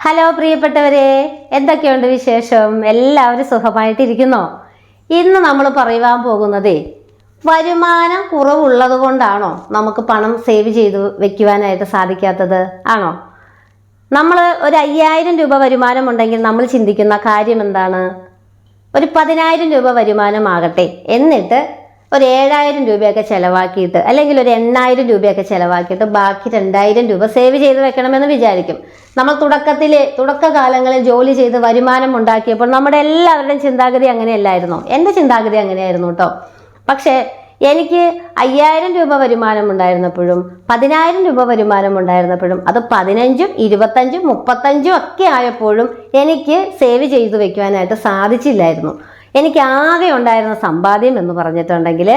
Hello പ്രിയപ്പെട്ടവരെ എന്തൊക്കെയുണ്ട് വിശേഷം? എല്ലാവരും സുഖമായിട്ടിരിക്കുന്നോ? ഇന്ന് നമ്മൾ പറയുവാൻ പോകുന്നത് വരുമാനം കുറവുള്ളത് കൊണ്ടാണോ നമുക്ക് പണം സേവ് ചെയ്ത് വെക്കുവാനായിട്ട് സാധിക്കാത്തത്? ആണോ? നമ്മൾ ഒരു അയ്യായിരം രൂപ വരുമാനം ഉണ്ടെങ്കിൽ നമ്മൾ ചിന്തിക്കുന്ന കാര്യം എന്താണ്? ഒരു പതിനായിരം രൂപ വരുമാനമാകട്ടെ എന്നിട്ട് ഒരു ഏഴായിരം രൂപയൊക്കെ ചിലവാക്കിയിട്ട് അല്ലെങ്കിൽ ഒരു എണ്ണായിരം രൂപയൊക്കെ ചിലവാക്കിയിട്ട് ബാക്കി രണ്ടായിരം രൂപ സേവ് ചെയ്ത് വെക്കണമെന്ന് വിചാരിക്കും. നമ്മൾ തുടക്കത്തിൽ തുടക്കകാലങ്ങളിൽ ജോലി ചെയ്ത് വരുമാനം ഉണ്ടാക്കിയപ്പോൾ നമ്മുടെ എല്ലാവരുടെയും ചിന്താഗതി അങ്ങനെയല്ലായിരുന്നു. എന്റെ ചിന്താഗതി അങ്ങനെയായിരുന്നു കേട്ടോ. പക്ഷേ എനിക്ക് അയ്യായിരം രൂപ വരുമാനം ഉണ്ടായിരുന്നപ്പോഴും പതിനായിരം രൂപ വരുമാനം ഉണ്ടായിരുന്നപ്പോഴും അത് പതിനഞ്ചും ഇരുപത്തഞ്ചും മുപ്പത്തഞ്ചും ഒക്കെ ആയപ്പോഴും എനിക്ക് സേവ് ചെയ്തു വെക്കുവാനായിട്ട് സാധിച്ചില്ലായിരുന്നു. എനിക്ക് ആകെ ഉണ്ടായിരുന്ന സമ്പാദ്യം എന്ന് പറഞ്ഞിട്ടുണ്ടെങ്കിൽ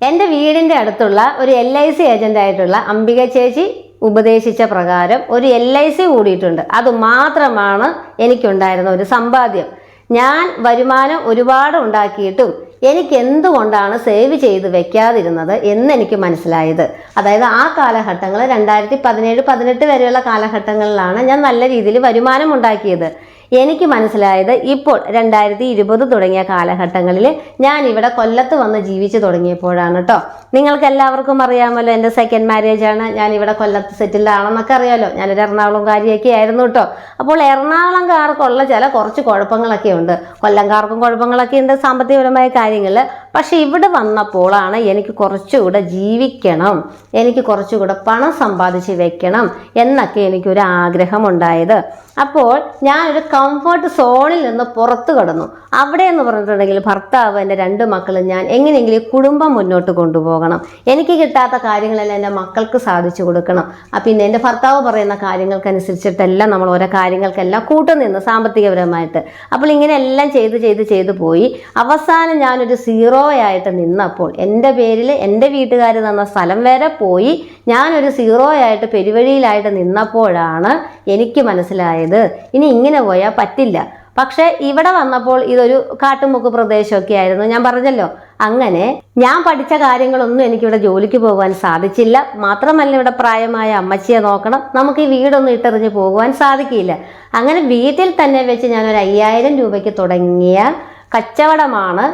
എന്റെ വീടിന്റെ അടുത്തുള്ള ഒരു എൽ ഐ സി ഏജന്റ് ആയിട്ടുള്ള അംബിക ചേച്ചി ഉപദേശിച്ച പ്രകാരം ഒരു എൽ ഐ സി കൂടിയിട്ടുണ്ട്. അത് മാത്രമാണ് എനിക്കുണ്ടായിരുന്ന ഒരു സമ്പാദ്യം. ഞാൻ വരുമാനം ഒരുപാട് ഉണ്ടാക്കിയിട്ടും എനിക്ക് എന്തുകൊണ്ടാണ് സേവ് ചെയ്ത് വെക്കാതിരുന്നത് എന്ന് എനിക്ക് മനസ്സിലായത്. അതായത് ആ കാലഘട്ടങ്ങൾ രണ്ടായിരത്തി പതിനേഴ് പതിനെട്ട് വരെയുള്ള കാലഘട്ടങ്ങളിലാണ് ഞാൻ നല്ല രീതിയിൽ വരുമാനം ഉണ്ടാക്കിയത്. എനിക്ക് മനസ്സിലായത് ഇപ്പോൾ രണ്ടായിരത്തി ഇരുപത് തുടങ്ങിയ കാലഘട്ടങ്ങളിൽ ഞാൻ ഇവിടെ കൊല്ലത്ത് വന്ന് ജീവിച്ചു തുടങ്ങിയപ്പോഴാണ് കേട്ടോ നിങ്ങൾക്ക് എല്ലാവർക്കും അറിയാമല്ലോ എന്റെ സെക്കൻഡ് മാരേജ് ആണ്. ഞാൻ ഇവിടെ കൊല്ലത്ത് സെറ്റിൽഡ് ആണെന്നൊക്കെ അറിയാമല്ലോ ഞാനൊരു എറണാകുളംകാരിയൊക്കെ ആയിരുന്നു കേട്ടോ അപ്പോൾ എറണാകുളംകാർക്കുള്ള ചില കുറച്ച് കുഴപ്പങ്ങളൊക്കെ ഉണ്ട്. കൊല്ലംകാർക്കും കുഴപ്പങ്ങളൊക്കെ ഉണ്ട് സാമ്പത്തികപരമായ കാര്യങ്ങൾ പക്ഷേ ഇവിടെ വന്നപ്പോഴാണ് എനിക്ക് കുറച്ചുകൂടെ ജീവിക്കണം. എനിക്ക് കുറച്ചുകൂടെ പണം സമ്പാദിച്ച് വെക്കണം എന്നൊക്കെ എനിക്കൊരു ആഗ്രഹമുണ്ടായത് അപ്പോൾ ഞാനൊരു കംഫർട്ട് സോണിൽ നിന്ന് പുറത്തു കടന്നു. അവിടെ എന്ന് പറഞ്ഞിട്ടുണ്ടെങ്കിൽ ഭർത്താവ് എന്റെ രണ്ട് മക്കളും ഞാൻ എങ്ങനെയെങ്കിലും കുടുംബം മുന്നോട്ട് കൊണ്ടുപോകണം. എനിക്ക് കിട്ടാത്ത കാര്യങ്ങളെല്ലാം എന്റെ മക്കൾക്ക് സാധിച്ചു കൊടുക്കണം. പിന്നെ എന്റെ ഭർത്താവ് പറയുന്ന കാര്യങ്ങൾക്കനുസരിച്ചിട്ടെല്ലാം നമ്മൾ ഓരോ കാര്യങ്ങൾക്കെല്ലാം കൂട്ടുനിന്ന് സാമ്പത്തികപരമായിട്ട്. അപ്പോൾ ഇങ്ങനെ എല്ലാം ചെയ്ത് ചെയ്ത് ചെയ്ത് പോയി. അവസാനം ഞാനൊരു സീറോ ആയിട്ട് നിന്നപ്പോൾ എന്റെ പേരിൽ എന്റെ വീട്ടുകാർ തന്ന സ്ഥലം വരെ പോയി. ഞാനൊരു സീറോ ആയിട്ട് പെരുവഴിയിലായിട്ട് നിന്നപ്പോഴാണ് എനിക്ക് മനസ്സിലായത്. ഇനി ഇങ്ങനെ പോയാൽ പറ്റില്ല. പക്ഷേ ഇവിടെ വന്നപ്പോൾ ഇതൊരു കാട്ടുമുക്ക് പ്രദേശമൊക്കെ ആയിരുന്നു. ഞാൻ പറഞ്ഞല്ലോ അങ്ങനെ ഞാൻ പഠിച്ച കാര്യങ്ങളൊന്നും എനിക്കിവിടെ ജോലിക്ക് പോകാൻ സാധിച്ചില്ല. മാത്രമല്ല ഇവിടെ പ്രായമായ അമ്മച്ചിയെ നോക്കണം. നമുക്ക് ഈ വീടൊന്നും ഇട്ടെറിഞ്ഞ് പോകുവാൻ സാധിക്കില്ല. അങ്ങനെ വീട്ടിൽ തന്നെ വെച്ച് ഞാൻ ഒരു അയ്യായിരം രൂപയ്ക്ക് തുടങ്ങിയ കച്ചവടമാണ്.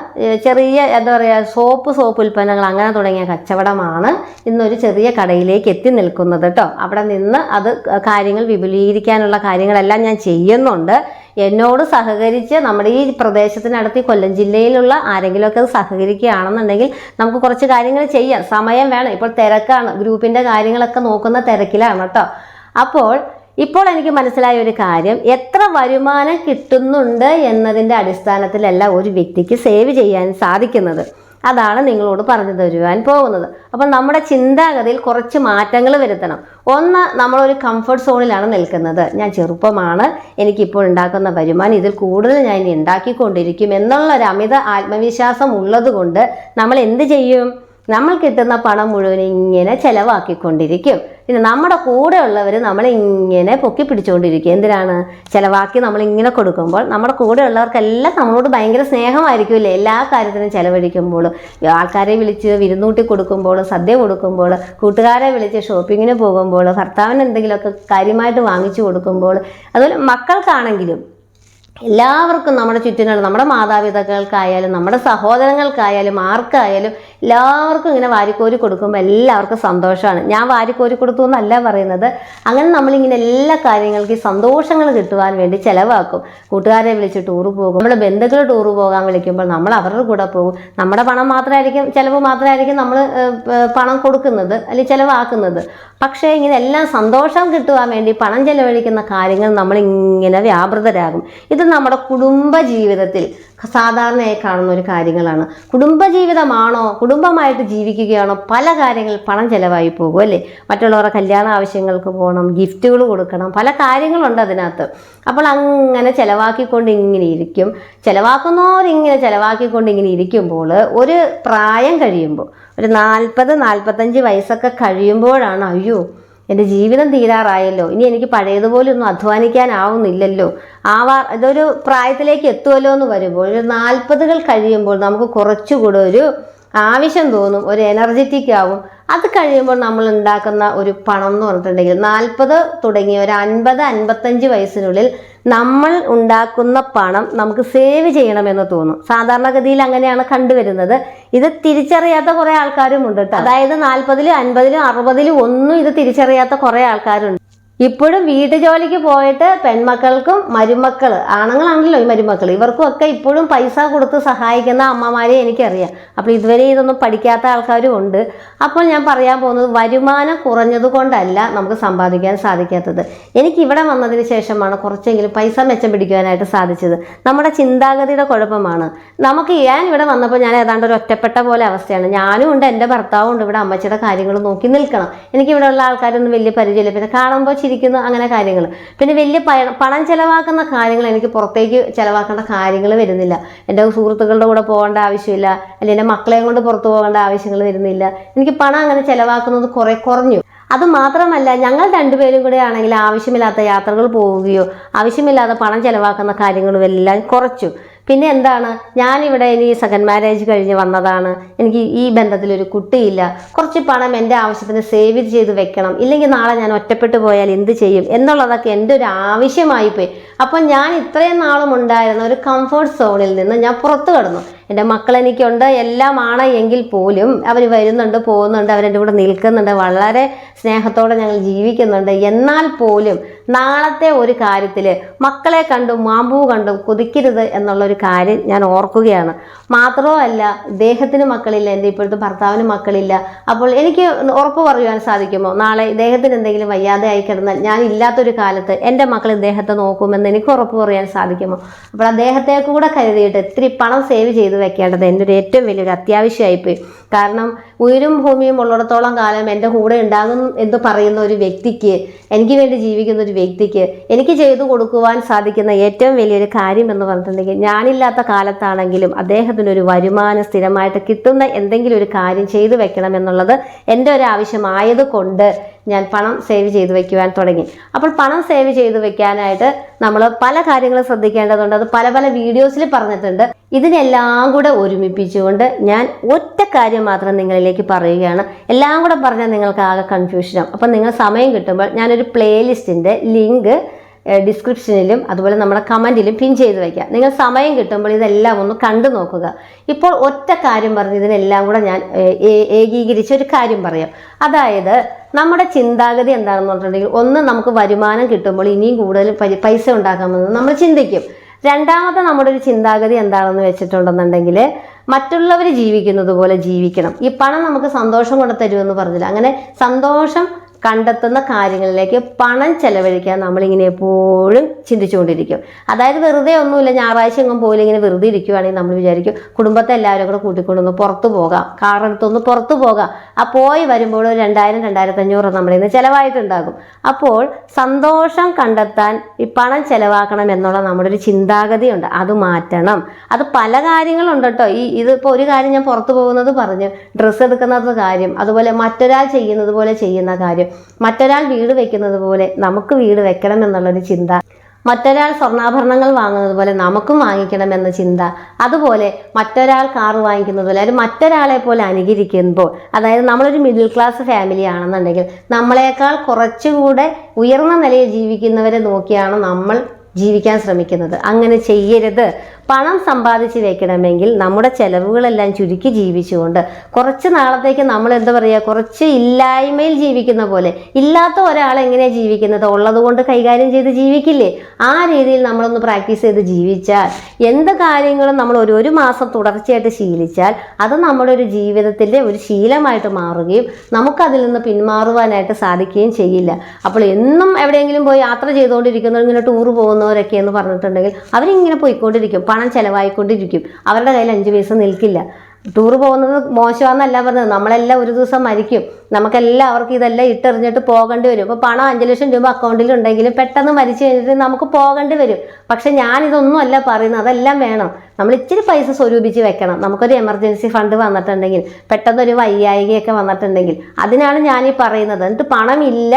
ചെറിയ എന്താ പറയുക സോപ്പ് സോപ്പ് ഉൽപ്പന്നങ്ങൾ അങ്ങനെ തുടങ്ങിയ കച്ചവടമാണ് ഇന്നൊരു ചെറിയ കടയിലേക്ക് എത്തി നിൽക്കുന്നത് കേട്ടോ അവിടെ നിന്ന് അത് കാര്യങ്ങൾ വിപുലീകരിക്കാനുള്ള കാര്യങ്ങളെല്ലാം ഞാൻ ചെയ്യുന്നുണ്ട്. എന്നോട് സഹകരിച്ച് നമ്മുടെ ഈ പ്രദേശത്തിനടുത്ത് ഈ കൊല്ലം ജില്ലയിലുള്ള ആരെങ്കിലുമൊക്കെ അത് സഹകരിക്കുകയാണെന്നുണ്ടെങ്കിൽ നമുക്ക് കുറച്ച് കാര്യങ്ങൾ ചെയ്യാം. സമയം വേണം. ഇപ്പോൾ തിരക്കാണ്. ഗ്രൂപ്പിന്റെ കാര്യങ്ങളൊക്കെ നോക്കുന്ന തിരക്കിലാണ് കേട്ടോ അപ്പോൾ ഇപ്പോൾ എനിക്ക് മനസ്സിലായ ഒരു കാര്യം. എത്ര വരുമാനം കിട്ടുന്നുണ്ട് എന്നതിന്റെ അടിസ്ഥാനത്തിലല്ല ഒരു വ്യക്തിക്ക് സേവ് ചെയ്യാൻ സാധിക്കുന്നത്. അതാണ് നിങ്ങളോട് പറഞ്ഞു തരുവാൻ പോകുന്നത്. അപ്പം നമ്മുടെ ചിന്താഗതിയിൽ കുറച്ച് മാറ്റങ്ങൾ വരുത്തണം. ഒന്ന് നമ്മളൊരു കംഫർട്ട് സോണിലാണ് നിൽക്കുന്നത്. ഞാൻ ചെറുപ്പമാണ്. എനിക്കിപ്പോൾ ഉണ്ടാക്കുന്ന വരുമാനം ഇതിൽ കൂടുതൽ ഞാൻ ഇനി ഉണ്ടാക്കിക്കൊണ്ടിരിക്കും എന്നുള്ള ഒരു അമിത ആത്മവിശ്വാസം ഉള്ളതുകൊണ്ട് നമ്മൾ എന്ത് ചെയ്യും? നമ്മൾ കിട്ടുന്ന പണം മുഴുവൻ ഇങ്ങനെ ചെലവാക്കിക്കൊണ്ടിരിക്കും. പിന്നെ നമ്മുടെ കൂടെ ഉള്ളവർ നമ്മളിങ്ങനെ പൊക്കി പിടിച്ചുകൊണ്ടിരിക്കുക എന്തിനാണ്? ചിലവാക്കി നമ്മൾ ഇങ്ങനെ കൊടുക്കുമ്പോൾ നമ്മുടെ കൂടെ ഉള്ളവർക്കെല്ലാം നമ്മളോട് ഭയങ്കര സ്നേഹമായിരിക്കുമല്ലേ? എല്ലാ കാര്യത്തിനും ചിലവഴിക്കുമ്പോഴും ആൾക്കാരെ വിളിച്ച് വിരുന്നൂട്ടി കൊടുക്കുമ്പോൾ സദ്യ കൊടുക്കുമ്പോൾ കൂട്ടുകാരെ വിളിച്ച് ഷോപ്പിങ്ങിന് പോകുമ്പോൾ ഭർത്താവിന് എന്തെങ്കിലുമൊക്കെ കാര്യമായിട്ട് വാങ്ങിച്ചു കൊടുക്കുമ്പോൾ അതുപോലെ മക്കൾക്കാണെങ്കിലും എല്ലാവർക്കും നമ്മുടെ ചുറ്റിനുള്ള നമ്മുടെ മാതാപിതാക്കൾക്കായാലും നമ്മുടെ സഹോദരങ്ങൾക്കായാലും ആർക്കായാലും എല്ലാവർക്കും ഇങ്ങനെ വാരിക്കോരി കൊടുക്കുമ്പോൾ എല്ലാവർക്കും സന്തോഷമാണ്. ഞാൻ വാരിക്കോരി കൊടുത്തു എന്നല്ല പറയുന്നത്. അങ്ങനെ നമ്മളിങ്ങനെ എല്ലാ കാര്യങ്ങൾക്കും സന്തോഷങ്ങൾ കിട്ടുവാൻ വേണ്ടി ചിലവാക്കും. കൂട്ടുകാരെ വിളിച്ച് ടൂർ പോകും. നമ്മൾ ബന്ധുക്കൾ ടൂർ പോകാൻ വിളിക്കുമ്പോൾ നമ്മൾ അവരുടെ കൂടെ പോകും. നമ്മുടെ പണം മാത്രമായിരിക്കും ചിലവ് മാത്രമായിരിക്കും നമ്മൾ പണം കൊടുക്കുന്നത് അല്ലെങ്കിൽ ചിലവാക്കുന്നത്. പക്ഷേ ഇങ്ങനെ എല്ലാം സന്തോഷം കിട്ടുവാൻ വേണ്ടി പണം ചിലവഴിക്കുന്ന കാര്യങ്ങൾ നമ്മൾ ഇങ്ങനെ വ്യാപൃതരാകും. ഇത് നമ്മുടെ കുടുംബ ജീവിതത്തിൽ സാധാരണയായി കാണുന്ന ഒരു കാര്യങ്ങളാണ്. കുടുംബ ജീവിതമാണോ കുടുംബമായിട്ട് ജീവിക്കുകയാണോ പല കാര്യങ്ങൾ പണം ചിലവായി പോകും അല്ലേ? മറ്റുള്ളവരുടെ കല്യാണ ആവശ്യങ്ങൾക്ക് പോകണം ഗിഫ്റ്റുകൾ കൊടുക്കണം പല കാര്യങ്ങളുണ്ട് അതിനകത്ത്. അപ്പോൾ അങ്ങനെ ചിലവാക്കിക്കൊണ്ട് ഇങ്ങനെ ഇരിക്കും. ചിലവാക്കുന്നവരിങ്ങനെ ചിലവാക്കിക്കൊണ്ട് ഇങ്ങനെ ഇരിക്കുമ്പോൾ ഒരു പ്രായം കഴിയുമ്പോൾ ഒരു നാൽപ്പത് നാൽപ്പത്തഞ്ച് വയസ്സൊക്കെ കഴിയുമ്പോഴാണ് അയ്യോ എന്റെ ജീവിതം തീരാറായല്ലോ. ഇനി എനിക്ക് പഴയതുപോലെ ഒന്നും അധ്വാനിക്കാനാവുന്നില്ലല്ലോ. ആവാ ഇതൊരു പ്രായത്തിലേക്ക് എത്തുമല്ലോ എന്ന് വരുമ്പോൾ ഒരു നാൽപ്പതുകൾ കഴിയുമ്പോൾ നമുക്ക് കുറച്ചുകൂടെ ഒരു ആവശ്യം തോന്നും ഒരു എനർജറ്റിക് ആവും. അത് കഴിയുമ്പോൾ നമ്മൾ ഉണ്ടാക്കുന്ന ഒരു പണം എന്ന് പറഞ്ഞിട്ടുണ്ടെങ്കിൽ നാൽപ്പത് തുടങ്ങി ഒരു അൻപത് അൻപത്തഞ്ച് വയസ്സിനുള്ളിൽ നമ്മൾ ഉണ്ടാക്കുന്ന പണം നമുക്ക് സേവ് ചെയ്യണമെന്ന് തോന്നും. സാധാരണഗതിയിൽ അങ്ങനെയാണ് കണ്ടുവരുന്നത്. ഇത് തിരിച്ചറിയാത്ത കുറേ ആൾക്കാരും ഉണ്ട് അതായത് നാൽപ്പതിലും അൻപതിലും അറുപതിലും ഒന്നും ഇത് തിരിച്ചറിയാത്ത കുറേ ആൾക്കാരുണ്ട്. ഇപ്പോഴും വീട്ടുജോലിക്ക് പോയിട്ട് പെൺമക്കൾക്കും മരുമക്കൾ ആണുങ്ങളാണല്ലോ ഈ മരുമക്കൾ ഇവർക്കും ഒക്കെ ഇപ്പോഴും പൈസ കൊടുത്ത് സഹായിക്കുന്ന അമ്മമാരെ എനിക്കറിയാം. അപ്പോൾ ഇതുവരെ ഇതൊന്നും പഠിക്കാത്ത ആൾക്കാരും ഉണ്ട്. അപ്പോൾ ഞാൻ പറയാൻ പോകുന്നത് വരുമാനം കുറഞ്ഞത് കൊണ്ടല്ല നമുക്ക് സമ്പാദിക്കാൻ സാധിക്കാത്തത്. എനിക്ക് ഇവിടെ വന്നതിന് ശേഷമാണ് കുറച്ചെങ്കിലും പൈസ മെച്ചം പിടിക്കുവാനായിട്ട് സാധിച്ചത്. നമ്മുടെ ചിന്താഗതിയുടെ കുഴപ്പമാണ്. നമുക്ക് ഞാൻ ഇവിടെ വന്നപ്പോൾ ഞാൻ ഏതാണ്ട് ഒരു ഒറ്റപ്പെട്ട പോലെ അവസ്ഥയാണ്. ഞാനും ഉണ്ട് എന്റെ ഭർത്താവും ഉണ്ട്. ഇവിടെ അമ്മച്ചിയുടെ കാര്യങ്ങൾ നോക്കി നിൽക്കണം. എനിക്ക് ഇവിടെയുള്ള ഉള്ള ആൾക്കാരൊന്നും വലിയ പരിചയമില്ല. പിന്നെ കാണുമ്പോൾ ചിരിക്കുന്നു അങ്ങനെ കാര്യങ്ങൾ പിന്നെ വലിയ പണം ചിലവാക്കുന്ന കാര്യങ്ങൾ എനിക്ക് പുറത്തേക്ക് ചിലവാക്കേണ്ട കാര്യങ്ങൾ വരുന്നില്ല. എന്റെ സുഹൃത്തുക്കളുടെ കൂടെ പോകേണ്ട ആവശ്യമില്ല. അല്ലെങ്കിൽ എന്റെ മക്കളെയും കൊണ്ട് പുറത്തു പോകേണ്ട ആവശ്യങ്ങൾ വരുന്നില്ല. എനിക്ക് പണം അങ്ങനെ ചിലവാക്കുന്നത് കുറേ കുറഞ്ഞു. അത് മാത്രമല്ല ഞങ്ങൾ രണ്ടുപേരും കൂടെ ആണെങ്കിൽ ആവശ്യമില്ലാത്ത യാത്രകൾ പോവുകയോ ആവശ്യമില്ലാത്ത പണം ചിലവാക്കുന്ന കാര്യങ്ങളും എല്ലാം കുറച്ചു. പിന്നെ എന്താണ്? ഞാനിവിടെ ഇനി സെക്കൻഡ് മാരേജ് കഴിഞ്ഞ് വന്നതാണ്. എനിക്ക് ഈ ബന്ധത്തിലൊരു കുട്ടിയില്ല. കുറച്ച് പണം എന്റെ ആവശ്യത്തിന് സേവ് ചെയ്ത് വെക്കണം. ഇല്ലെങ്കിൽ നാളെ ഞാൻ ഒറ്റപ്പെട്ടു പോയാൽ എന്ത് ചെയ്യും? എന്നുള്ളതൊക്കെ എന്റെ ഒരു ആവശ്യമായി പോയി അപ്പം ഞാൻ ഇത്രയും നാളും ഉണ്ടായിരുന്ന ഒരു കംഫർട്ട് സോണിൽ നിന്ന് ഞാൻ പുറത്തു കടന്നു. എന്റെ മക്കൾ എനിക്കുണ്ട് എല്ലാമാണ് എങ്കിൽ പോലും അവർ വരുന്നുണ്ട് പോകുന്നുണ്ട് അവരെന്റെ കൂടെ നിൽക്കുന്നുണ്ട് വളരെ സ്നേഹത്തോടെ ഞങ്ങൾ ജീവിക്കുന്നുണ്ട്. എന്നാൽ പോലും നാളത്തെ ഒരു കാര്യത്തിൽ മക്കളെ കണ്ടും മാമ്പൂ കണ്ടും കൊതിക്കരുത് എന്നുള്ളൊരു കാര്യം ഞാൻ ഓർക്കുകയാണ്. മാത്രമല്ല ഇദ്ദേഹത്തിന് മക്കളില്ല എന്റെ ഇപ്പോഴത്തെ ഭർത്താവിന് മക്കളില്ല. അപ്പോൾ എനിക്ക് ഉറപ്പ് പറയുവാൻ സാധിക്കുമോ? നാളെ ഇദ്ദേഹത്തിന് എന്തെങ്കിലും വയ്യാതെ ആയി കിടന്നാൽ ഞാൻ ഇല്ലാത്തൊരു കാലത്ത് എന്റെ മക്കൾ ഇദ്ദേഹത്തെ നോക്കുമെന്ന് എനിക്ക് ഉറപ്പ് പറയാൻ സാധിക്കുമോ? അപ്പോൾ അദ്ദേഹത്തെ കൂടെ കരുതിയിട്ട് ഇത്തിരി പണം സേവ് ചെയ്ത് വെക്കേണ്ടത്. എന്റെ ഒരു ഏറ്റവും വലിയൊരു അത്യാവശ്യമായിപ്പോയി കാരണം ഉയരും ഭൂമിയും ഉള്ളിടത്തോളം കാലം എന്റെ കൂടെ ഉണ്ടാകും എന്ന് പറയുന്ന ഒരു വ്യക്തിക്ക് എനിക്ക് വേണ്ടി ജീവിക്കുന്ന ഒരു വ്യക്തിക്ക് എനിക്ക് ചെയ്തു കൊടുക്കുവാൻ സാധിക്കുന്ന ഏറ്റവും വലിയൊരു കാര്യം എന്ന് പറഞ്ഞിട്ടുണ്ടെങ്കിൽ ഞാനില്ലാത്ത കാലത്താണെങ്കിലും അദ്ദേഹത്തിന് ഒരു വരുമാനം സ്ഥിരമായിട്ട് കിട്ടുന്ന എന്തെങ്കിലും ഒരു കാര്യം ചെയ്തു വെക്കണം എന്നുള്ളത് എന്റെ ഒരു ആവശ്യമായത് കൊണ്ട് ഞാൻ പണം സേവ് ചെയ്തു വെക്കുവാൻ തുടങ്ങി. അപ്പോൾ പണം സേവ് ചെയ്തു വെക്കാനായിട്ട് നമ്മൾ പല കാര്യങ്ങളും ശ്രദ്ധിക്കേണ്ടതുണ്ട്. അത് പല പല വീഡിയോസിൽ പറഞ്ഞിട്ടുണ്ട്. ഇതിനെല്ലാം കൂടെ ഒരുമിപ്പിച്ചുകൊണ്ട് ഞാൻ ഒറ്റ കാര്യം മാത്രം നിങ്ങളിലേക്ക് പറയുകയാണ്. എല്ലാം കൂടെ പറഞ്ഞാൽ നിങ്ങൾക്ക് ആകെ കൺഫ്യൂഷനാകും അപ്പം നിങ്ങൾ സമയം കിട്ടുമ്പോൾ ഞാനൊരു പ്ലേലിസ്റ്റിന്റെ ലിങ്ക് ഡിസ്ക്രിപ്ഷനിലും അതുപോലെ നമ്മുടെ കമന്റിലും പിൻ ചെയ്ത് വയ്ക്കാം നിങ്ങൾ സമയം കിട്ടുമ്പോൾ ഇതെല്ലാം ഒന്ന് കണ്ടു നോക്കുക. ഇപ്പോൾ ഒറ്റ കാര്യം പറഞ്ഞ് ഇതിനെല്ലാം കൂടെ ഞാൻ ഏകീകരിച്ച ഒരു കാര്യം പറയാം. അതായത് നമ്മുടെ ചിന്താഗതി എന്താണെന്ന് പറഞ്ഞിട്ടുണ്ടെങ്കിൽ ഒന്ന് നമുക്ക് വരുമാനം കിട്ടുമ്പോൾ ഇനിയും കൂടുതൽ പൈസ ഉണ്ടാക്കാമെന്ന് നമ്മൾ ചിന്തിക്കും. രണ്ടാമത്തെ നമ്മുടെ ഒരു ചിന്താഗതി എന്താണെന്ന് വെച്ചിട്ടുണ്ടെന്നുണ്ടെങ്കിൽ മറ്റുള്ളവർ ജീവിക്കുന്നത് പോലെ ജീവിക്കണം. ഈ പണം നമുക്ക് സന്തോഷം കൊണ്ട് തരുമെന്ന് പറഞ്ഞില്ല. അങ്ങനെ സന്തോഷം കണ്ടെത്തുന്ന കാര്യങ്ങളിലേക്ക് പണം ചെലവഴിക്കാൻ നമ്മളിങ്ങനെ എപ്പോഴും ചിന്തിച്ചുകൊണ്ടിരിക്കും. അതായത് വെറുതെ ഒന്നുമില്ല ഞായറാഴ്ച എങ്ങും പോലും ഇങ്ങനെ വെറുതെ ഇരിക്കുവാണെങ്കിൽ നമ്മൾ വിചാരിക്കും കുടുംബത്തെ എല്ലാവരും കൂടെ കൂട്ടിക്കൊണ്ടൊന്ന് പുറത്തു പോകാം കാറെടുത്തൊന്ന് പുറത്തു പോകാം. ആ പോയി വരുമ്പോൾ ഒരു രണ്ടായിരം രണ്ടായിരത്തി അഞ്ഞൂറ് നമ്മുടെ ഇന്ന് ചിലവായിട്ടുണ്ടാകും. അപ്പോൾ സന്തോഷം കണ്ടെത്താൻ ഈ പണം ചെലവാക്കണം എന്നുള്ള നമ്മുടെ ഒരു ചിന്താഗതിയുണ്ട്. അത് മാറ്റണം. അത് പല കാര്യങ്ങളുണ്ട് കേട്ടോ. ഈ ഇതിപ്പോൾ ഒരു കാര്യം ഞാൻ പുറത്തു പോകുന്നത് പറഞ്ഞു ഡ്രസ്സ് എടുക്കുന്നത് കാര്യം അതുപോലെ മറ്റൊരാൾ ചെയ്യുന്നത് പോലെ ചെയ്യുന്ന കാര്യം മറ്റൊരാൾ വീട് വെക്കുന്നത് പോലെ നമുക്ക് വീട് വെക്കണം എന്നുള്ളൊരു ചിന്ത. മറ്റൊരാൾ സ്വർണാഭരണങ്ങൾ വാങ്ങുന്നത് പോലെ നമുക്കും വാങ്ങിക്കണം എന്ന ചിന്ത. അതുപോലെ മറ്റൊരാൾ കാർ വാങ്ങിക്കുന്നത് പോലെ അത് മറ്റൊരാളെ പോലെ അനുകരിക്കുമ്പോൾ അതായത് നമ്മളൊരു മിഡിൽ ക്ലാസ് ഫാമിലി ആണെന്നുണ്ടെങ്കിൽ നമ്മളെക്കാൾ കുറച്ചുകൂടെ ഉയർന്ന നിലയിൽ ജീവിക്കുന്നവരെ നോക്കിയാണ് നമ്മൾ ജീവിക്കാൻ ശ്രമിക്കുന്നത്. അങ്ങനെ ചെയ്യരുത്. പണം സമ്പാദിച്ച് വെക്കണമെങ്കിൽ നമ്മുടെ ചെലവുകളെല്ലാം ചുരുക്കി ജീവിച്ചുകൊണ്ട് കുറച്ച് നാളത്തേക്ക് നമ്മൾ എന്താ പറയുക കുറച്ച് ഇല്ലായ്മയിൽ ജീവിക്കുന്ന പോലെ ഇല്ലാത്ത ഒരാൾ എങ്ങനെയാണ് ജീവിക്കുന്നത്? ഉള്ളതുകൊണ്ട് കൈകാര്യം ചെയ്ത് ജീവിക്കില്ലേ? ആ രീതിയിൽ നമ്മളൊന്ന് പ്രാക്ടീസ് ചെയ്ത് ജീവിച്ചാൽ എന്ത് കാര്യങ്ങളും നമ്മൾ ഒരു ഒരു മാസം തുടർച്ചയായിട്ട് ശീലിച്ചാൽ അത് നമ്മുടെ ഒരു ജീവിതത്തിന്റെ ഒരു ശീലമായിട്ട് മാറുകയും നമുക്കതിൽ നിന്ന് പിന്മാറുവാനായിട്ട് സാധിക്കുകയും ചെയ്യില്ല. അപ്പോൾ എന്നും എവിടെയെങ്കിലും പോയി യാത്ര ചെയ്തുകൊണ്ടിരിക്കുന്നവർ ഇങ്ങനെ ടൂർ പോകുന്നവരൊക്കെ എന്ന് പറഞ്ഞിട്ടുണ്ടെങ്കിൽ അവരിങ്ങനെ പോയിക്കൊണ്ടിരിക്കും. പണം ചിലവായിക്കൊണ്ടിരിക്കും. അവരുടെ കയ്യിൽ അഞ്ച് പൈസ നിൽക്കില്ല. ടൂർ പോകുന്നത് മോശമാണെന്നല്ല പറഞ്ഞത്. നമ്മളെല്ലാം ഒരു ദിവസം മരിക്കും. നമുക്കെല്ലാവർക്കും ഇതെല്ലാം ഇട്ടെറിഞ്ഞിട്ട് പോകേണ്ടി വരും. ഇപ്പോൾ പണം അഞ്ച് ലക്ഷം രൂപ അക്കൗണ്ടിൽ ഉണ്ടെങ്കിലും പെട്ടെന്ന് മരിച്ചു കഴിഞ്ഞിട്ട് നമുക്ക് പോകേണ്ടി വരും. പക്ഷെ ഞാനിതൊന്നും അല്ല പറയുന്നത്. അതെല്ലാം വേണം. നമ്മൾ ഇച്ചിരി പൈസ സ്വരൂപിച്ച് വെക്കണം. നമുക്കൊരു എമർജൻസി ഫണ്ട് വന്നിട്ടുണ്ടെങ്കിൽ പെട്ടെന്നൊരു വയ്യായികയൊക്കെ വന്നിട്ടുണ്ടെങ്കിൽ അതിനാണ് ഞാനീ പറയുന്നത്. എന്നിട്ട് പണമില്ല.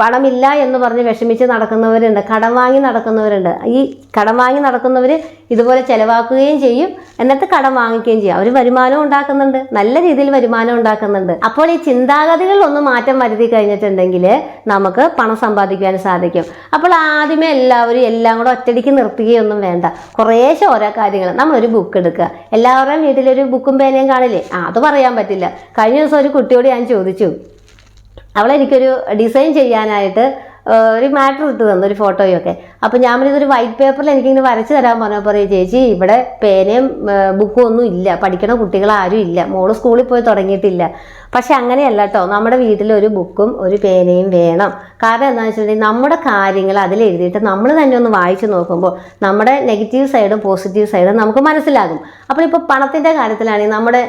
പണമില്ല എന്ന് പറഞ്ഞ് വിഷമിച്ച് നടക്കുന്നവരുണ്ട് കടം വാങ്ങി നടക്കുന്നവരുണ്ട്. ഈ കടം വാങ്ങി നടക്കുന്നവർ ഇതുപോലെ ചിലവാക്കുകയും ചെയ്യും എന്നിട്ട് കടം വാങ്ങിക്കുകയും ചെയ്യും. അവർ വരുമാനം ഉണ്ടാക്കുന്നുണ്ട് നല്ല രീതിയിൽ വരുമാനം ഉണ്ടാക്കുന്നുണ്ട്. അപ്പോൾ ഈ ചിന്താഗതികൾ ഒന്ന് മാറ്റം വരുത്തി കഴിഞ്ഞിട്ടുണ്ടെങ്കിൽ നമുക്ക് പണം സമ്പാദിക്കാൻ സാധിക്കും. അപ്പോൾ ആദ്യമേ എല്ലാവരും എല്ലാം കൂടെ ഒറ്റടിക്ക് നിർത്തുകയൊന്നും വേണ്ട. കുറേശ്ശെ ഓരോ കാര്യങ്ങൾ നമ്മളൊരു ബുക്ക് എടുക്കുക. എല്ലാവരുടെയും വീട്ടിലൊരു ബുക്കും പേനയും കാണില്ലേ? ആ അത് പറയാൻ പറ്റില്ല. കഴിഞ്ഞ ദിവസം ഒരു കുട്ടിയോട് ഞാൻ ചോദിച്ചു അവളെനിക്കൊരു ഡിസൈൻ ചെയ്യാനായിട്ട് ഒരു മാറ്റർ ഇട്ട് തന്നു ഒരു ഫോട്ടോയൊക്കെ അപ്പോൾ ഞാൻ ഒരു വൈറ്റ് പേപ്പറിൽ എനിക്കിങ്ങനെ വരച്ച് തരാൻ പറഞ്ഞപ്പോൾ പറയും ചേച്ചി ഇവിടെ പേനയും ബുക്കും ഒന്നും ഇല്ല. പഠിക്കണ കുട്ടികളാരും ഇല്ല. മോൾ സ്കൂളിൽ പോയി തുടങ്ങിയിട്ടില്ല. പക്ഷെ അങ്ങനെയല്ല കേട്ടോ നമ്മുടെ വീട്ടിൽ ഒരു ബുക്കും ഒരു പേനയും വേണം. കാരണം എന്താണെന്ന് വെച്ചിട്ടുണ്ടെങ്കിൽ നമ്മുടെ കാര്യങ്ങൾ അതിൽ എഴുതിയിട്ട് നമ്മൾ തന്നെ ഒന്ന് വായിച്ചു നോക്കുമ്പോൾ നമ്മുടെ നെഗറ്റീവ് സൈഡും പോസിറ്റീവ് സൈഡും നമുക്ക് മനസ്സിലാകും. അപ്പോൾ ഇപ്പോൾ പണത്തിന്റെ കാര്യത്തിലാണെങ്കിൽ നമ്മുടെ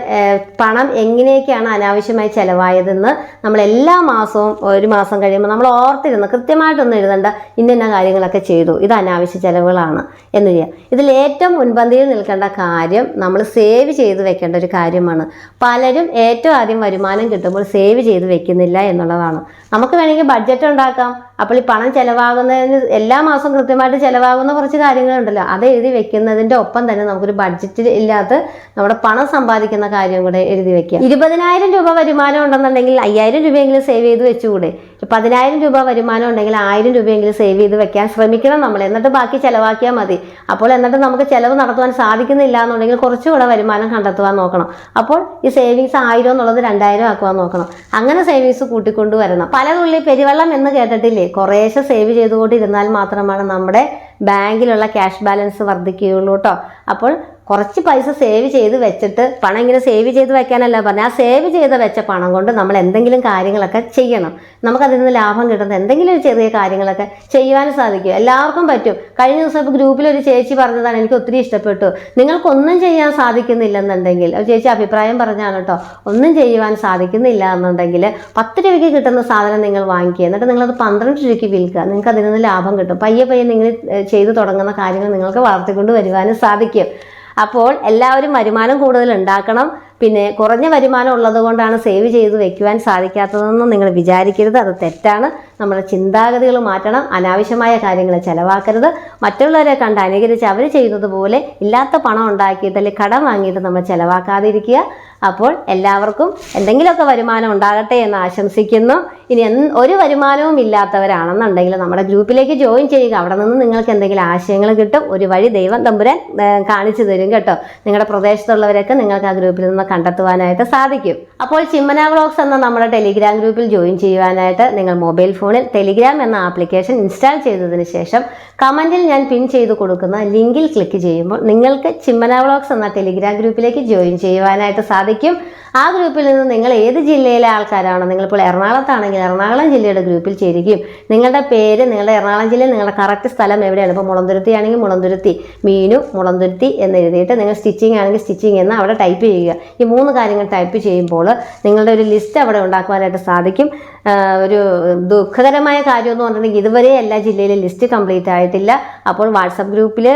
പണം എങ്ങനെയൊക്കെയാണ് അനാവശ്യമായി ചിലവായതെന്ന് നമ്മൾ എല്ലാ മാസവും ഒരു മാസം കഴിയുമ്പോൾ നമ്മൾ ഓർത്തിരുന്ന് കൃത്യമായിട്ടൊന്നും എഴുതണ്ട ഇന്ന കാര്യങ്ങളൊക്കെ ചെയ്തു. ഇത് അനാവശ്യ ചിലവുകളാണ് എന്ന് ചെയ്യാം. ഇതിൽ ഏറ്റവും മുൻപന്തിയിൽ നിൽക്കേണ്ട കാര്യം നമ്മൾ സേവ് ചെയ്ത് വെക്കേണ്ട ഒരു കാര്യമാണ്. പലരും ഏറ്റവും ആദ്യം വരുമാനം കിട്ടുമ്പോൾ സേവ് ചെയ്ത് വെക്കുന്നില്ല എന്നുള്ളതാണ്. നമുക്ക് വേണമെങ്കിൽ ബഡ്ജറ്റ് ഉണ്ടാക്കാം. അപ്പോൾ ഈ പണം ചിലവാകുന്നതിന് എല്ലാ മാസവും കൃത്യമായിട്ട് ചിലവാകുന്ന കുറച്ച് കാര്യങ്ങളുണ്ടല്ലോ. അത് എഴുതി വെക്കുന്നതിന്റെ ഒപ്പം തന്നെ നമുക്കൊരു ബഡ്ജറ്റ് ഇല്ലാത്ത നമ്മുടെ പണം സമ്പാദിക്കുന്ന കാര്യം കൂടെ എഴുതി വെക്കുക. ഇരുപതിനായിരം രൂപ വരുമാനം ഉണ്ടെന്നുണ്ടെങ്കിൽ അയ്യായിരം രൂപയെങ്കിലും സേവ് ചെയ്ത് വെച്ചുകൂടെ. പതിനായിരം രൂപ വരുമാനം ഉണ്ടെങ്കിൽ ആയിരം രൂപയെങ്കിലും സേവ് ചെയ്ത് വെക്കാൻ ശ്രമിക്കണം നമ്മൾ. എന്നിട്ട് ബാക്കി ചിലവാക്കിയാൽ മതി. അപ്പോൾ എന്നിട്ട് നമുക്ക് ചിലവ് നടത്തുവാൻ സാധിക്കുന്നില്ല എന്നുണ്ടെങ്കിൽ കുറച്ചുകൂടെ വരുമാനം കണ്ടെത്തുവാൻ നോക്കണം. അപ്പോൾ ഈ സേവിങ്സ് ആയിരം എന്നുള്ളത് രണ്ടായിരം ആക്കുവാൻ നോക്കണം. അങ്ങനെ സേവിങ്സ് കൂട്ടിക്കൊണ്ട് വരണം. പല തുള്ളി പെരുവെള്ളം എന്ന് കേട്ടിട്ടില്ലേ? കുറേശ്ശെ സേവ് ചെയ്തുകൊണ്ടിരുന്നാൽ മാത്രമാണ് നമ്മുടെ ബാങ്കിലുള്ള ക്യാഷ് ബാലൻസ് വർദ്ധിക്കുകയുള്ളൂ കേട്ടോ അപ്പോൾ കുറച്ച് പൈസ സേവ് ചെയ്ത് വെച്ചിട്ട് പണം ഇങ്ങനെ സേവ് ചെയ്ത് വെക്കാനല്ല പറഞ്ഞത് ആ സേവ് ചെയ്ത് വെച്ച പണം കൊണ്ട് നമ്മൾ എന്തെങ്കിലും കാര്യങ്ങളൊക്കെ ചെയ്യണം. നമുക്കതിൽ നിന്ന് ലാഭം കിട്ടുന്ന എന്തെങ്കിലും ഒരു ചെറിയ കാര്യങ്ങളൊക്കെ ചെയ്യാൻ സാധിക്കും. എല്ലാവർക്കും പറ്റും. കഴിഞ്ഞ ദിവസം ഇപ്പോൾ ഗ്രൂപ്പിൽ ഒരു ചേച്ചി പറഞ്ഞതാണ് എനിക്ക് ഒത്തിരി ഇഷ്ടപ്പെട്ടു. നിങ്ങൾക്കൊന്നും ചെയ്യാൻ സാധിക്കുന്നില്ലെന്നുണ്ടെങ്കിൽ ചേച്ചി അഭിപ്രായം പറഞ്ഞാണ് കേട്ടോ. ഒന്നും ചെയ്യുവാൻ സാധിക്കുന്നില്ല എന്നുണ്ടെങ്കിൽ പത്ത് രൂപയ്ക്ക് കിട്ടുന്ന സാധനം നിങ്ങൾ വാങ്ങിക്കുക. എന്നിട്ട് നിങ്ങളത് പന്ത്രണ്ട് രൂപയ്ക്ക് വിൽക്കുക. നിങ്ങൾക്ക് അതിൽ നിന്ന് ലാഭം കിട്ടും. പയ്യെ പയ്യെ നിങ്ങൾ ചെയ്തു തുടങ്ങുന്ന കാര്യങ്ങൾ നിങ്ങൾക്ക് വളർത്തിക്കൊണ്ട് വരുവാനും സാധിക്കും. അപ്പോൾ എല്ലാവരും വരുമാനം കൂടുതൽ ഉണ്ടാക്കണം. പിന്നെ കുറഞ്ഞ വരുമാനം ഉള്ളത് കൊണ്ടാണ് സേവ് ചെയ്ത് വെക്കുവാൻ സാധിക്കാത്തതെന്ന് നിങ്ങൾ വിചാരിക്കരുത്. അത് തെറ്റാണ്. നമ്മുടെ ചിന്താഗതികൾ മാറ്റണം അനാവശ്യമായ കാര്യങ്ങൾ ചിലവാക്കരുത്. മറ്റുള്ളവരെ കണ്ട് അനുകരിച്ച് അവർ ചെയ്യുന്നത് പോലെ ഇല്ലാത്ത പണം ഉണ്ടാക്കിയിട്ട് അല്ലെങ്കിൽ കടം വാങ്ങിയിട്ട് നമ്മൾ ചിലവാക്കാതിരിക്കുക. അപ്പോൾ എല്ലാവർക്കും എന്തെങ്കിലുമൊക്കെ വരുമാനം ഉണ്ടാകട്ടെ എന്ന് ആശംസിക്കുന്നു. ഇനി ഒരു വരുമാനവും ഇല്ലാത്തവരാണെന്നുണ്ടെങ്കിൽ നമ്മുടെ ഗ്രൂപ്പിലേക്ക് ജോയിൻ ചെയ്യുക. അവിടെ നിന്ന് നിങ്ങൾക്ക് എന്തെങ്കിലും ആശയങ്ങൾ കിട്ടും. ഒരു വഴി ദൈവം തമ്പുരാൻ കാണിച്ചു തരും കേട്ടോ. നിങ്ങളുടെ പ്രദേശത്തുള്ളവരൊക്കെ നിങ്ങൾക്ക് ആ ഗ്രൂപ്പിൽ നിന്ന് കണ്ടെത്തുവാനായിട്ട് സാധിക്കും. അപ്പോൾ ചിമ്മന വ്ളോഗ്സ് എന്ന നമ്മുടെ ടെലിഗ്രാം ഗ്രൂപ്പിൽ ജോയിൻ ചെയ്യുവാനായിട്ട് നിങ്ങൾ മൊബൈൽ ഫോണിൽ ടെലിഗ്രാം എന്ന ആപ്ലിക്കേഷൻ ഇൻസ്റ്റാൾ ചെയ്തതിന് ശേഷം കമന്റിൽ ഞാൻ പിൻ ചെയ്ത് കൊടുക്കുന്ന ലിങ്കിൽ ക്ലിക്ക് ചെയ്യുമ്പോൾ നിങ്ങൾക്ക് ചിമ്മന വ്ളോഗ്സ് എന്ന ടെലിഗ്രാം ഗ്രൂപ്പിലേക്ക് ജോയിൻ ചെയ്യുവാനായിട്ട് സാധിക്കും. ആ ഗ്രൂപ്പിൽ നിന്ന് നിങ്ങൾ ഏത് ജില്ലയിലെ ആൾക്കാരാണോ നിങ്ങളിപ്പോൾ എറണാകുളത്താണെങ്കിൽ എറണാകുളം ജില്ലയുടെ ഗ്രൂപ്പിൽ ചേരുകയും നിങ്ങളുടെ പേര് നിങ്ങളുടെ എറണാകുളം ജില്ലയിൽ നിങ്ങളുടെ കറക്റ്റ് സ്ഥലം എവിടെയാണ്? ഇപ്പോൾ മുളന്തുരുത്തി ആണെങ്കിൽ മുളന്തുരുത്തി മീനു മുളന്തുരുത്തി എന്ന് എഴുതിയിട്ട് നിങ്ങൾ സ്റ്റിച്ചിങ് ആണെങ്കിൽ സ്റ്റിച്ചിങ് എന്ന് അവിടെ ടൈപ്പ് ചെയ്യുക. ഈ മൂന്ന് കാര്യങ്ങൾ ടൈപ്പ് ചെയ്യുമ്പോൾ നിങ്ങളുടെ ഒരു ലിസ്റ്റ് അവിടെ ഉണ്ടാക്കുവാനായിട്ട് സാധിക്കും. ഒരു ഒരു ദുഃഖകരമായ കാര്യം എന്ന് പറഞ്ഞിട്ടുണ്ടെങ്കിൽ ഇതുവരെ എല്ലാ ജില്ലയിലും ലിസ്റ്റ് കംപ്ലീറ്റ് ആയിട്ടില്ല. അപ്പോൾ വാട്സപ്പ് ഗ്രൂപ്പിൽ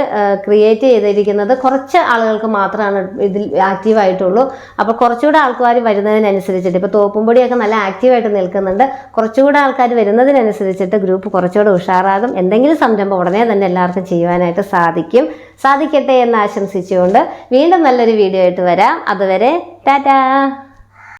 ക്രിയേറ്റ് ചെയ്തിരിക്കുന്നത് കുറച്ച് ആളുകൾക്ക് മാത്രമാണ് ഇതിൽ ആക്റ്റീവ് ആയിട്ടുള്ളൂ. അപ്പോൾ കുറച്ചുകൂടെ ആൾക്കാർ വരുന്നതിനനുസരിച്ചിട്ട് ഇപ്പോൾ തോപ്പുംപൊടിയൊക്കെ നല്ല ആക്റ്റീവായിട്ട് നിൽക്കുന്നുണ്ട്. കുറച്ചുകൂടെ ആൾക്കാർ വരുന്നതിനനുസരിച്ചിട്ട് ഗ്രൂപ്പ് കുറച്ചുകൂടെ ഉഷാറാകും. എന്തെങ്കിലും സംരംഭം ഉടനെ തന്നെ എല്ലാവർക്കും ചെയ്യുവാനായിട്ട് സാധിക്കും. സാധിക്കട്ടെ എന്ന് ആശംസിച്ചുകൊണ്ട് വീണ്ടും നല്ലൊരു വീഡിയോ ആയിട്ട് വരാം. അതുവരെ ടാറ്റാ!